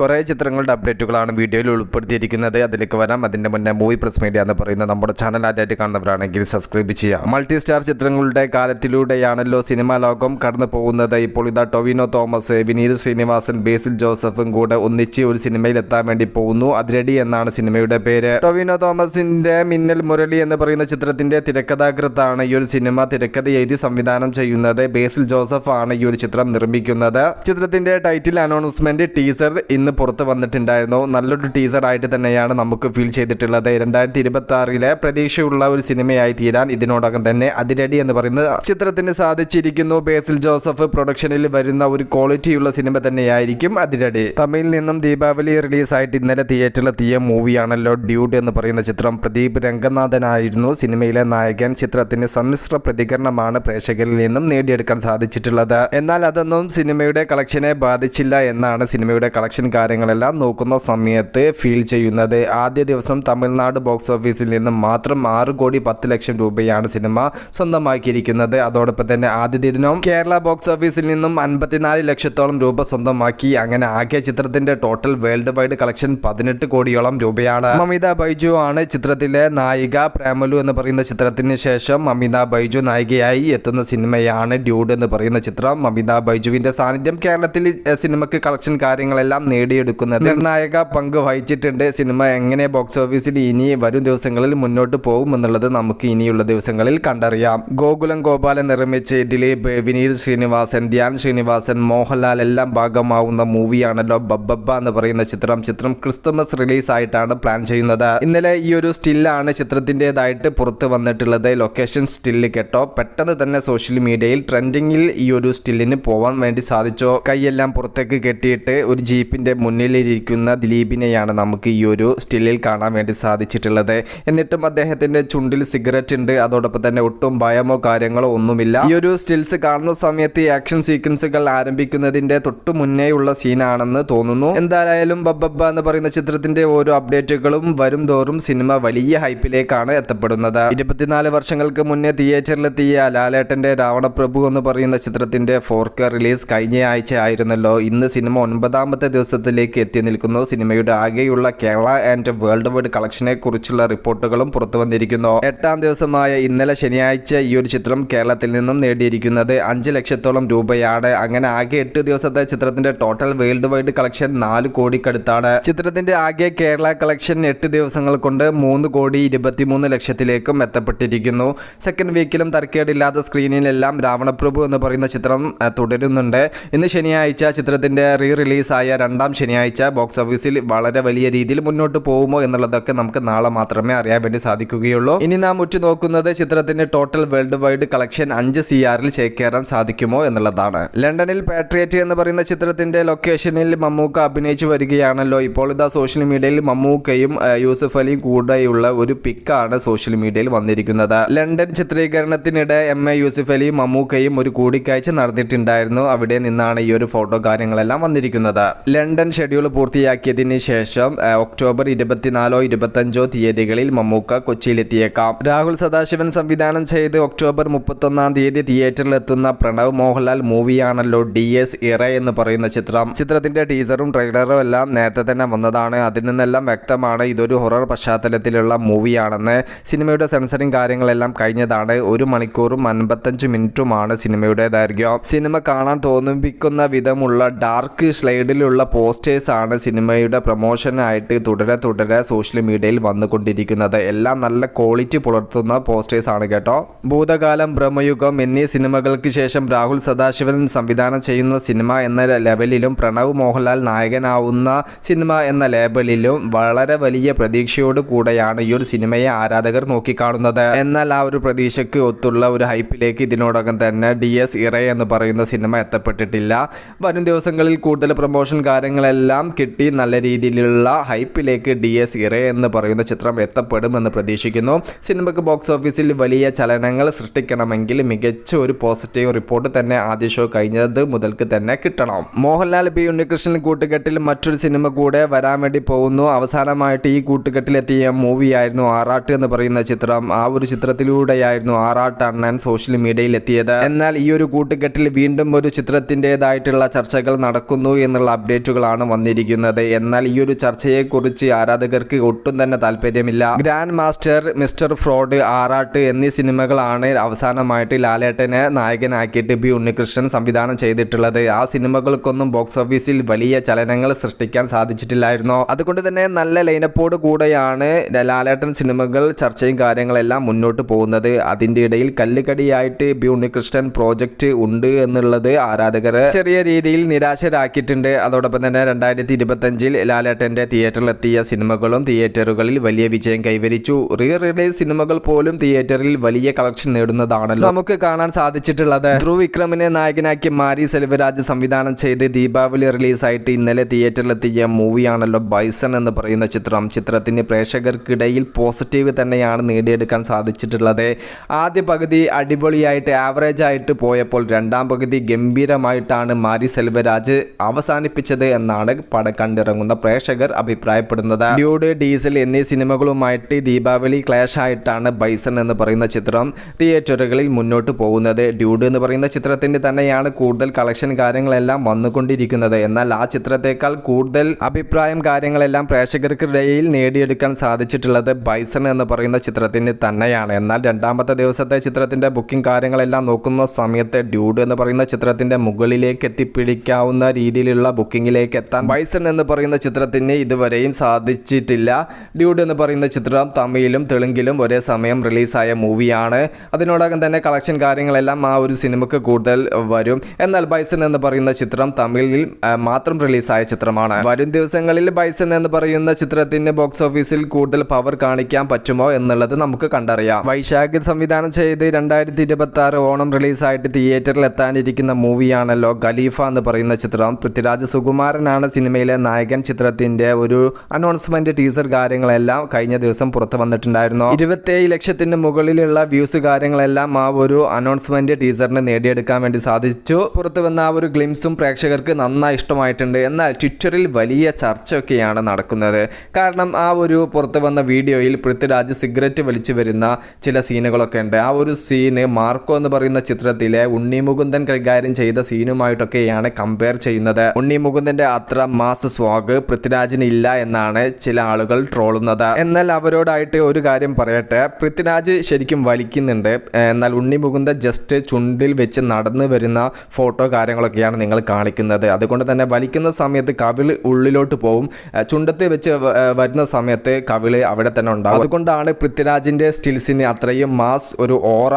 കുറേ ചിത്രങ്ങളുടെ അപ്ഡേറ്റുകളാണ് വീഡിയോയിൽ ഉൾപ്പെടുത്തിയിരിക്കുന്നത്. അതിലേക്ക് വരാം. അതിന്റെ മുന്നേ മൂവി പ്രസ് മീഡിയ എന്ന് പറയുന്ന നമ്മുടെ ചാനൽ ആദ്യമായിട്ട് കാണുന്നവരാണെങ്കിൽ സബ്സ്ക്രൈബ് ചെയ്യാം മൾട്ടി സ്റ്റാർ ചിത്രങ്ങളുടെ കാലത്തിലൂടെയാണല്ലോ സിനിമാ ലോകം കടന്നു പോകുന്നത്. ഇപ്പോൾ ഇതാ ടൊവിനോ തോമസ് വിനീത് ശ്രീനിവാസൻ ബേസിൽ ജോസഫും കൂടെ ഒന്നിച്ച് ഒരു സിനിമയിൽ എത്താൻ വേണ്ടി പോകുന്നു. അതിരടി എന്നാണ് സിനിമയുടെ പേര്. ടൊവിനോ തോമസിന്റെ മിന്നൽ മുരളി എന്ന് പറയുന്ന ചിത്രത്തിന്റെ തിരക്കഥാകൃത്താണ് ഈ ഒരു സിനിമ തിരക്കഥ എഴുതി സംവിധാനം ചെയ്യുന്നത് ബേസിൽ ജോസഫ് ആണ് ഈ ഒരു ചിത്രം നിർമ്മിക്കുന്നത്. ചിത്രത്തിന്റെ ടൈറ്റിൽ അനൗൺസ്മെന്റ് ടീസർ ഇന്ന് പുറത്ത് വന്നിട്ടുണ്ടായിരുന്നു. നല്ലൊരു ടീസർ ആയിട്ട് തന്നെയാണ് നമുക്ക് ഫീൽ ചെയ്തിട്ടുള്ളത്. രണ്ടായിരത്തി ഇരുപത്തി ആറിലെ പ്രതീക്ഷയുള്ള ഒരു സിനിമയായി തീരാൻ ഇതിനോടകം തന്നെ അതിരടി എന്ന് പറയുന്നത് ചിത്രത്തിന് സാധിച്ചിരിക്കുന്നു. ബേസിൽ ജോസഫ് പ്രൊഡക്ഷനിൽ വരുന്ന ഒരു ക്വാളിറ്റിയുള്ള സിനിമ തന്നെയായിരിക്കും അതിരടി. തമിഴിൽ നിന്നും ദീപാവലി റിലീസായിട്ട് ഇന്നലെ തിയേറ്ററിലെത്തിയ മൂവിയാണല്ലോ ഡ്യൂട്ട് എന്ന് പറയുന്ന ചിത്രം. പ്രദീപ് രംഗനാഥനായിരുന്നു. സിനിമയിലെ നായകൻ ചിത്രത്തിന് സമ്മിശ്ര പ്രതികരണമാണ് പ്രേക്ഷകരിൽ നിന്നും നേടിയെടുക്കാൻ സാധിച്ചിട്ടുള്ളത്. എന്നാൽ അതൊന്നും സിനിമയുടെ കളക്ഷനെ ബാധിച്ചില്ല എന്നാണ് സിനിമയുടെ കളക്ഷൻ കാര്യങ്ങളെല്ലാം നോക്കുന്ന സമയത്ത് ഫീൽ ചെയ്യുന്നത് ആദ്യ ദിവസം തമിഴ്നാട് ബോക്സ് ഓഫീസിൽ നിന്ന് മാത്രം ആറ് കോടി പത്ത് ലക്ഷം രൂപയാണ് സിനിമ സ്വന്തമാക്കിയിരിക്കുന്നത്. അതോടൊപ്പം തന്നെ ആദ്യ ദിനം കേരള ബോക്സ് ഓഫീസിൽ നിന്നും അൻപത്തിനാല് ലക്ഷത്തോളം രൂപ സ്വന്തമാക്കി. അങ്ങനെ ആകെ ചിത്രത്തിന്റെ ടോട്ടൽ വേൾഡ് വൈഡ് കളക്ഷൻ പതിനെട്ട് കോടിയോളം രൂപയാണ്. മമിത ബൈജു ആണ് ചിത്രത്തിലെ നായിക. പ്രേമലു എന്ന് പറയുന്ന ചിത്രത്തിന് ശേഷം മമിത ബൈജു നായികയായി എത്തുന്ന സിനിമയാണ് ഡ്യൂഡ് എന്ന് പറയുന്ന ചിത്രം. മമിത ബൈജുവിന്റെ സാന്നിധ്യം കേരളത്തിൽ സിനിമയ്ക്ക് കളക്ഷൻ കാര്യങ്ങളെല്ലാം നേടിയെടുക്കുന്നത്. നിർണായക പങ്ക് വഹിച്ചിട്ടുണ്ട്. സിനിമ എങ്ങനെ ബോക്സ് ഓഫീസിൽ ഇനി വരും ദിവസങ്ങളിൽ മുന്നോട്ട് പോകും എന്നുള്ളത് നമുക്ക് ഇനിയുള്ള ദിവസങ്ങളിൽ കണ്ടറിയാം. ഗോകുലം ഗോപാലൻ നിർമ്മിച്ച് ദിലീപ് വിനീത് ശ്രീനിവാസൻ ധ്യാൻ ശ്രീനിവാസൻ മോഹൻലാൽ എല്ലാം ഭാഗമാവുന്ന മൂവിയാണല്ലോ ബബ്ബബ്ബ എന്ന് പറയുന്ന ചിത്രം. ചിത്രം ക്രിസ്തുമസ് റിലീസ് ആയിട്ടാണ് പ്ലാൻ ചെയ്യുന്നത്. ഇന്നലെ ഈ ഒരു സ്റ്റില്ലാണ് ചിത്രത്തിന്റെതായിട്ട് പുറത്ത് വന്നിട്ടുള്ളത്. ലൊക്കേഷൻ സ്റ്റില്ല് കേട്ടോ. പെട്ടെന്ന് തന്നെ സോഷ്യൽ മീഡിയയിൽ ട്രെൻഡിങ്ങിൽ ഈ ഒരു സ്റ്റില്ലിന് പോവാൻ വേണ്ടി സാധിച്ചോ? കൈയെല്ലാം പുറത്തേക്ക് കെട്ടിയിട്ട് ഒരു ജീപ്പിന്റെ മുന്നിലിരിക്കുന്ന ദിലീപിനെയാണ് നമുക്ക് ഈ ഒരു സ്റ്റില്ലിൽ കാണാൻ വേണ്ടി സാധിച്ചിട്ടുള്ളത്. എന്നിട്ടും അദ്ദേഹത്തിന്റെ ചുണ്ടിൽ സിഗരറ്റ് ഉണ്ട്. അതോടൊപ്പം തന്നെ ഒട്ടും ഭയമോ കാര്യങ്ങളോ ഒന്നുമില്ല. ഈ ഒരു സ്റ്റിൽസ് കാണുന്ന സമയത്ത് ആക്ഷൻ സീക്വൻസുകൾ ആരംഭിക്കുന്നതിന്റെ തൊട്ടു മുന്നേയുള്ള സീനാണെന്ന് തോന്നുന്നു. എന്തായാലും ബബ്ബബ്ബ എന്ന് പറയുന്ന ചിത്രത്തിന്റെ ഓരോ അപ്ഡേറ്റുകളും വരും തോറും സിനിമ വലിയ ഹൈപ്പിലേക്കാണ് എത്തപ്പെടുന്നത്. ഇരുപത്തിനാല് വർഷങ്ങൾക്ക് മുന്നേ തിയേറ്ററിലെത്തിയ ലാലേട്ടന്റെ രാവണപ്രഭു എന്ന് പറയുന്ന ചിത്രത്തിന്റെ ഫോർ റിലീസ് കഴിഞ്ഞ ആഴ്ച ആയിരുന്നല്ലോ. ഇന്ന് സിനിമ ഒൻപതാമത്തെ ദിവസത്തിലേക്ക് എത്തി നിൽക്കുന്നു. സിനിമയുടെ ആകെയുള്ള കേരള ആൻഡ് വേൾഡ് വൈഡ് കളക്ഷനെ കുറിച്ചുള്ള റിപ്പോർട്ടുകളും പുറത്തു വന്നിരിക്കുന്നു. എട്ടാം ദിവസമായ ഇന്നലെ ശനിയാഴ്ച ഈ ഒരു ചിത്രം കേരളത്തിൽ നിന്നും നേടിയിരിക്കുന്നത് അഞ്ച് ലക്ഷത്തോളം രൂപയാണ്. അങ്ങനെ ആകെ എട്ട് ദിവസത്തെ ചിത്രത്തിന്റെ ടോട്ടൽ വേൾഡ് വൈഡ് കളക്ഷൻ നാല് കോടിക്കടുത്താണ്. ചിത്രത്തിന്റെ ആകെ കേരള കളക്ഷൻ എട്ട് ദിവസങ്ങൾ കൊണ്ട് മൂന്ന് കോടി ഇരുപത്തിമൂന്ന് ലക്ഷത്തിലേക്കും എത്തപ്പെട്ടിരിക്കുന്നു. സെക്കൻഡ് വീക്കിലും തർക്കേടില്ലാത്ത സ്ക്രീനിലെല്ലാം രാവണപ്രഭു എന്ന് പറയുന്ന ചിത്രം തുടരുന്നുണ്ട്. ഇന്ന് ശനിയാഴ്ച ചിത്രത്തിന്റെ റീ റിലീസായ രണ്ടാം ശനിയാഴ്ച ബോക്സ് ഓഫീസിൽ വളരെ വലിയ രീതിയിൽ മുന്നോട്ട് പോകുമോ എന്നുള്ളതൊക്കെ നമുക്ക് നാളെ മാത്രമേ അറിയാൻ വേണ്ടി സാധിക്കുകയുള്ളൂ. ഇനി നാം ഉറ്റുനോക്കുന്നത് ചിത്രത്തിന്റെ ടോട്ടൽ വേൾഡ് വൈഡ് കളക്ഷൻ അഞ്ച് സി ആറിൽ ചേക്കേറാൻ സാധിക്കുമോ എന്നുള്ളതാണ്. ലണ്ടനിൽ പാട്രിയറ്റ് എന്ന് പറയുന്ന ചിത്രത്തിന്റെ ലൊക്കേഷനിൽ മമ്മൂക്ക അഭിനയിച്ചു വരികയാണല്ലോ. ഇപ്പോൾ ഇതാ സോഷ്യൽ മീഡിയയിൽ മമ്മൂക്കയും യൂസുഫ് അലിയും കൂടെയുള്ള ഒരു പിക്കാണ് സോഷ്യൽ മീഡിയയിൽ വന്നിരിക്കുന്നത്. ലണ്ടൻ ചിത്രീകരണത്തിനിടെ എം എ യൂസുഫ് അലിയും മമ്മൂക്കയും ഒരു കൂടിക്കാഴ്ച നടന്നിട്ടുണ്ടായിരുന്നു. അവിടെ നിന്നാണ് ഈ ഒരു ഫോട്ടോ കാര്യങ്ങളെല്ലാം വന്നിരിക്കുന്നത്. ലണ്ടൻ ഷെഡ്യൂൾ പൂർത്തിയാക്കിയതിന് ശേഷം ഒക്ടോബർ ഇരുപത്തിനാലോ ഇരുപത്തഞ്ചോ തീയതികളിൽ മമ്മൂക്ക കൊച്ചിയിലെത്തിയേക്കാം. രാഹുൽ സദാശിവൻ സംവിധാനം ചെയ്ത് ഒക്ടോബർ മുപ്പത്തൊന്നാം തീയതി തിയേറ്ററിലെത്തുന്ന പ്രണവ് മോഹൻലാൽ മൂവിയാണല്ലോ ഡി എസ് ഇറ എന്ന് പറയുന്ന ചിത്രം. ചിത്രത്തിന്റെ ടീസറും ട്രെയിലറും എല്ലാം നേരത്തെ തന്നെ വന്നതാണ്. അതിൽ നിന്നെല്ലാം വ്യക്തമാണ് ഇതൊരു ഹൊറർ പശ്ചാത്തലത്തിലുള്ള മൂവിയാണെന്ന്. സിനിമയുടെ സെൻസറിങ് കാര്യങ്ങളെല്ലാം കഴിഞ്ഞതാണ്. ഒരു മണിക്കൂറും അൻപത്തഞ്ച് മിനിറ്റുമാണ് സിനിമയുടെ ദൈർഘ്യം. സിനിമ കാണാൻ തോന്നിപ്പിക്കുന്ന വിധമുള്ള ഡാർക്ക് സ്ലൈഡിലുള്ള പോസ്റ്റേഴ്സ് ആണ് സിനിമയുടെ പ്രൊമോഷനായിട്ട് തുടരെ തുടരെ സോഷ്യൽ മീഡിയയിൽ വന്നുകൊണ്ടിരിക്കുന്നത്. എല്ലാം നല്ല ക്വാളിറ്റി പുലർത്തുന്ന പോസ്റ്റേഴ്സാണ് കേട്ടോ. ഭൂതകാലം ബ്രഹ്മയുഗം എന്നീ സിനിമകൾക്ക് ശേഷം രാഹുൽ സദാശിവൻ സംവിധാനം ചെയ്യുന്ന സിനിമ എന്ന ലെവലിലും പ്രണവ് മോഹൻലാൽ നായകനാവുന്ന സിനിമ എന്ന ലേബലിലും വളരെ വലിയ പ്രതീക്ഷയോട് കൂടെയാണ് ഈ ഒരു സിനിമയെ ആരാധകർ നോക്കിക്കാണുന്നത്. എന്നാൽ ആ ഒരു പ്രതീക്ഷയ്ക്ക് ഒത്തുള്ള ഒരു ഹൈപ്പിലേക്ക് ഇതിനോടകം തന്നെ ഡി എസ് ഇറ എന്ന് പറയുന്ന സിനിമ എത്തപ്പെട്ടിട്ടില്ല. വരും ദിവസങ്ങളിൽ കൂടുതൽ പ്രൊമോഷൻ കാര്യങ്ങളെല്ലാം കിട്ടി നല്ല രീതിയിലുള്ള ഹൈപ്പിലേക്ക് ഡി എസ് ഇറേ എന്ന് പറയുന്ന ചിത്രം എത്തപ്പെടുമെന്ന് പ്രതീക്ഷിക്കുന്നു. സിനിമയ്ക്ക് ബോക്സ് ഓഫീസിൽ വലിയ ചലനങ്ങൾ സൃഷ്ടിക്കണമെങ്കിൽ മികച്ച ഒരു പോസിറ്റീവ് റിപ്പോർട്ട് തന്നെ ആദ്യ ഷോ കഴിഞ്ഞത് മുതൽക്ക് തന്നെ കിട്ടണം. മോഹൻലാൽ ബി ഉണ്ണികൃഷ്ണൻ കൂട്ടുകെട്ടിൽ മറ്റൊരു സിനിമ കൂടെ വരാൻ വേണ്ടി പോകുന്നു. അവസാനമായിട്ട് ഈ കൂട്ടുകെട്ടിലെത്തിയ മൂവിയായിരുന്നു ആറാട്ട് എന്ന് പറയുന്ന ചിത്രം. ആ ഒരു ചിത്രത്തിലൂടെയായിരുന്നു ആറാട്ട് അണ്ണൻ സോഷ്യൽ മീഡിയയിൽ എത്തിയത്. എന്നാൽ ഈ ഒരു കൂട്ടുകെട്ടിൽ വീണ്ടും ഒരു ചിത്രത്തിന്റെതായിട്ടുള്ള ചർച്ചകൾ നടക്കുന്നു എന്നുള്ള അപ്ഡേറ്റുകളാണ് ചർച്ചകളാണ് വന്നിരിക്കുന്നത്. എന്നാൽ ഈ ഒരു ചർച്ചയെക്കുറിച്ച് ആരാധകർക്ക് ഒട്ടും തന്നെ താല്പര്യമില്ല ഗ്രാൻഡ് മാസ്റ്റർ മിസ്റ്റർ ഫ്രോഡ് ആറാട്ട് എന്നീ സിനിമകളാണ് അവസാനമായിട്ട് ലാലേട്ടനെ നായകനാക്കിയിട്ട് ബി ഉണ്ണികൃഷ്ണൻ സംവിധാനം ചെയ്തിട്ടുള്ളത്. ആ സിനിമകൾക്കൊന്നും ബോക്സ് ഓഫീസിൽ വലിയ ചലനങ്ങൾ സൃഷ്ടിക്കാൻ സാധിച്ചിട്ടില്ലായിരുന്നു. അതുകൊണ്ട് തന്നെ നല്ല ലൈനപ്പോട് കൂടെയാണ് ലാലേട്ടൻ സിനിമകൾ ചർച്ചയും കാര്യങ്ങളെല്ലാം മുന്നോട്ട് പോകുന്നത്. അതിന്റെ ഇടയിൽ കല്ലുകടിയായിട്ട് ബി ഉണ്ണികൃഷ്ണൻ പ്രോജക്റ്റ് ഉണ്ട് എന്നുള്ളത് ആരാധകരെ ചെറിയ രീതിയിൽ നിരാശരാക്കിയിട്ടുണ്ട്. അതോടൊപ്പം തന്നെ രണ്ടായിരത്തി ഇരുപത്തഞ്ചിൽ ലാലേട്ടന്റെ തിയേറ്ററിലെത്തിയ സിനിമകളും തിയേറ്ററുകളിൽ വലിയ വിജയം കൈവരിച്ചു. റീ റിലീസ് സിനിമകൾ പോലും തിയേറ്ററിൽ വലിയ കളക്ഷൻ നേടുന്നതാണല്ലോ. നമുക്ക് കാണാൻ സാധിച്ചിട്ടുള്ളത്. ധ്രുവ് വിക്രമിനെ നായകനാക്കി മാരി സെൽവരാജ് സംവിധാനം ചെയ്ത് ദീപാവലി റിലീസായിട്ട് ഇന്നലെ തിയേറ്ററിലെത്തിയ മൂവിയാണല്ലോ ബൈസൺ എന്ന് പറയുന്ന ചിത്രം. ചിത്രത്തിന് പ്രേക്ഷകർക്കിടയിൽ പോസിറ്റീവ് തന്നെയാണ് നേടിയെടുക്കാൻ സാധിച്ചിട്ടുള്ളത്. ആദ്യ പകുതി അടിപൊളിയായിട്ട് ആവറേജ് ആയിട്ട് പോയപ്പോൾ രണ്ടാം പകുതി ഗംഭീരമായിട്ടാണ് മാരി സെൽവരാജ് അവസാനിപ്പിച്ചത് എന്നാണ് പടം കണ്ടിറങ്ങുന്ന പ്രേക്ഷകർ അഭിപ്രായപ്പെടുന്നത്. ഡ്യൂഡ് ഡീസൽ എന്നീ സിനിമകളുമായിട്ട് ദീപാവലി ക്ലാഷ് ആയിട്ടാണ് ബൈസൺ എന്ന് പറയുന്ന ചിത്രം തിയേറ്ററുകളിൽ മുന്നോട്ട് പോകുന്നത്. ഡ്യൂഡ് എന്ന് പറയുന്ന ചിത്രത്തിന്റെ തന്നെയാണ് കൂടുതൽ കളക്ഷൻ കാര്യങ്ങളെല്ലാം വന്നുകൊണ്ടിരിക്കുന്നത്. എന്നാൽ ആ ചിത്രത്തെക്കാൾ കൂടുതൽ അഭിപ്രായം കാര്യങ്ങളെല്ലാം പ്രേക്ഷകർക്കിടയിൽ നേടിയെടുക്കാൻ സാധിച്ചിട്ടുള്ളത് ബൈസൺ എന്ന് പറയുന്ന ചിത്രത്തിന് തന്നെയാണ്. എന്നാൽ രണ്ടാമത്തെ ദിവസത്തെ ചിത്രത്തിന്റെ ബുക്കിംഗ് കാര്യങ്ങളെല്ലാം നോക്കുന്ന സമയത്ത് ഡ്യൂഡ് എന്ന് പറയുന്ന ചിത്രത്തിന്റെ മുകളിലേക്ക് എത്തിപ്പിടിക്കാവുന്ന രീതിയിലുള്ള ബുക്കിങ്ങിലേക്ക് എത്താൻ ബൈസൺ എന്ന് പറയുന്ന ചിത്രത്തിന് ഇതുവരെയും സാധിച്ചിട്ടില്ല. ഡ്യൂഡ് എന്ന് പറയുന്ന ചിത്രം തമിഴിലും തെലുങ്കിലും ഒരേ സമയം റിലീസായ മൂവിയാണ്. അതിനോടകം തന്നെ കളക്ഷൻ കാര്യങ്ങളെല്ലാം ആ ഒരു സിനിമക്ക് കൂടുതൽ വരും. എന്നാൽ ബൈസൺ എന്ന് പറയുന്ന ചിത്രം തമിഴിൽ മാത്രം റിലീസായ ചിത്രമാണ്. വരും ദിവസങ്ങളിൽ ബൈസൺ എന്ന് പറയുന്ന ചിത്രത്തിന് ബോക്സ് ഓഫീസിൽ കൂടുതൽ പവർ കാണിക്കാൻ പറ്റുമോ എന്നുള്ളത് നമുക്ക് കണ്ടറിയാം. വൈശാഖ് സംവിധാനം ചെയ്ത് രണ്ടായിരത്തി ഇരുപത്തി ആറ് ഓണം റിലീസായിട്ട് തിയേറ്ററിൽ എത്താനിരിക്കുന്ന മൂവിയാണല്ലോ ഖലീഫ എന്ന് പറയുന്ന ചിത്രം. പൃഥ്വിരാജ് സുകുമാരനാണ് സിനിമയിലെ നായകൻ. ചിത്രത്തിന്റെ ഒരു അനൗൺസ്മെന്റ് ടീസർ കാര്യങ്ങളെല്ലാം കഴിഞ്ഞ ദിവസം പുറത്തു വന്നിട്ടുണ്ടായിരുന്നു. ഇരുപത്തേഴ് ലക്ഷത്തിന് മുകളിലുള്ള വ്യൂസ് കാര്യങ്ങളെല്ലാം ആ ഒരു അനൗൺസ്മെന്റ് ടീസറിന് നേടിയെടുക്കാൻ വേണ്ടി സാധിച്ചു. പുറത്തു വന്ന ആ ഒരു ഗ്ലിംസും പ്രേക്ഷകർക്ക് നന്നായി ഇഷ്ടമായിട്ടുണ്ട്. എന്നാൽ ട്വിറ്ററിൽ വലിയ ചർച്ചയൊക്കെയാണ് നടക്കുന്നത്. കാരണം ആ ഒരു പുറത്തു വന്ന വീഡിയോയിൽ പൃഥ്വിരാജ് സിഗരറ്റ് വലിച്ചു വരുന്ന ചില സീനുകളൊക്കെ ഉണ്ട്. ആ ഒരു സീന് മാർക്കോ എന്ന് പറയുന്ന ചിത്രത്തിലെ ഉണ്ണി മുകുന്ദൻ കൈകാര്യം ചെയ്ത സീനുമായിട്ടൊക്കെയാണ് കമ്പയർ ചെയ്യുന്നത്. ഉണ്ണി മുകുന്ദന്റെ അത്ര മാസ് സ്വാഗ് പൃഥ്വിരാജിന് ഇല്ല എന്നാണ് ചില ആളുകൾ ട്രോളുന്നത്. എന്നാൽ അവരോടായിട്ട് ഒരു കാര്യം പറയട്ടെ. പൃഥ്വിരാജ് ശരിക്കും വലിക്കുന്നുണ്ട്. എന്നാൽ ഉണ്ണി മുകുന്ദ ജസ്റ്റ് ചുണ്ടിൽ വെച്ച് നടന്നു വരുന്ന ഫോട്ടോ കാര്യങ്ങളൊക്കെയാണ് നിങ്ങൾ കാണിക്കുന്നത്. അതുകൊണ്ട് തന്നെ വലിക്കുന്ന സമയത്ത് കവിൾ ഉള്ളിലോട്ട് പോകും ചുണ്ടത്ത് വെച്ച് വരുന്ന സമയത്ത് കവിൾ അവിടെ തന്നെ ഉണ്ടാകും അതുകൊണ്ടാണ് പൃഥ്വിരാജിന്റെ സ്റ്റിൽസിന് അത്രയും മാസ് ഒരു ഓറ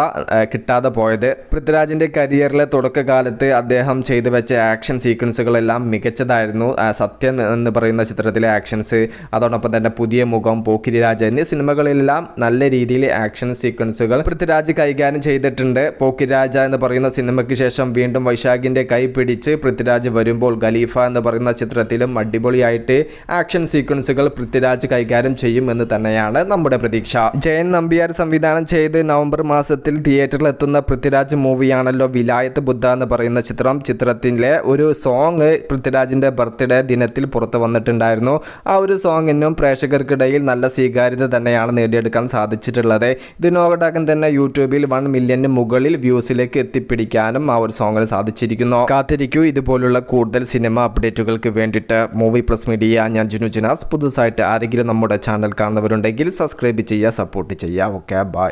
കിട്ടാതെ പോയത്. പൃഥ്വിരാജിന്റെ കരിയറിലെ തുടക്കകാലത്ത് അദ്ദേഹം ചെയ്തു വെച്ച ആക്ഷൻ സീക്വൻസുകളെല്ലാം മികച്ചതായിരുന്നു ആ, സത്യൻ എന്ന് പറയുന്ന ചിത്രത്തിലെ ആക്ഷൻസ് അതോടൊപ്പം തന്നെ പുതിയ മുഖം പോക്കിരി രാജ എന്നീ സിനിമകളിലെല്ലാം നല്ല രീതിയിൽ ആക്ഷൻ സീക്വൻസുകൾ പൃഥ്വിരാജ് കൈകാര്യം ചെയ്തിട്ടുണ്ട്. പോക്കിരി രാജ എന്ന് പറയുന്ന സിനിമയ്ക്ക് ശേഷം വീണ്ടും വൈശാഖിന്റെ കൈ പിടിച്ച് പൃഥ്വിരാജ് വരുമ്പോൾ ഖലീഫ എന്ന് പറയുന്ന ചിത്രത്തിലും അടിപൊളിയായിട്ട് ആക്ഷൻ സീക്വൻസുകൾ പൃഥ്വിരാജ് കൈകാര്യം ചെയ്യും എന്ന് തന്നെയാണ് നമ്മുടെ പ്രതീക്ഷ. ജയൻ നമ്പ്യാർ സംവിധാനം ചെയ്ത് നവംബർ മാസത്തിൽ തിയേറ്ററിൽ എത്തുന്ന പൃഥ്വിരാജ് മൂവിയാണല്ലോ വിലായത്ത് ബുദ്ധ എന്ന് പറയുന്ന ചിത്രം. ചിത്രത്തിലെ ഒരു സോങ് പൃഥ്വിരാജിന്റെ ബർത്ത്ഡേ ദിനത്തിൽ പുറത്തു വന്നിട്ടുണ്ടായിരുന്നു. ആ ഒരു സോങ്ങിനും പ്രേക്ഷകർക്കിടയിൽ നല്ല സ്വീകാര്യത തന്നെയാണ് നേടിയെടുക്കാൻ സാധിച്ചിട്ടുള്ളത്. ഇതിനോടകം തന്നെ യൂട്യൂബിൽ വൺ മില്യന് മുകളിൽ വ്യൂസിലേക്ക് എത്തിപ്പിടിക്കാനും ആ ഒരു സോങ്ങിന് സാധിച്ചിരിക്കുന്നു. കാത്തിരിക്കൂ ഇതുപോലുള്ള കൂടുതൽ സിനിമ അപ്ഡേറ്റുകൾക്ക് വേണ്ടിയിട്ട് മൂവി പ്ലസ് മീഡിയ ഞാൻ ജുനു ജുനാസ്. പുതുസായിട്ട് ആരെങ്കിലും നമ്മുടെ ചാനൽ കാണുന്നവരുണ്ടെങ്കിൽ സബ്സ്ക്രൈബ് ചെയ്യുക സപ്പോർട്ട് ചെയ്യുക. Okay bye.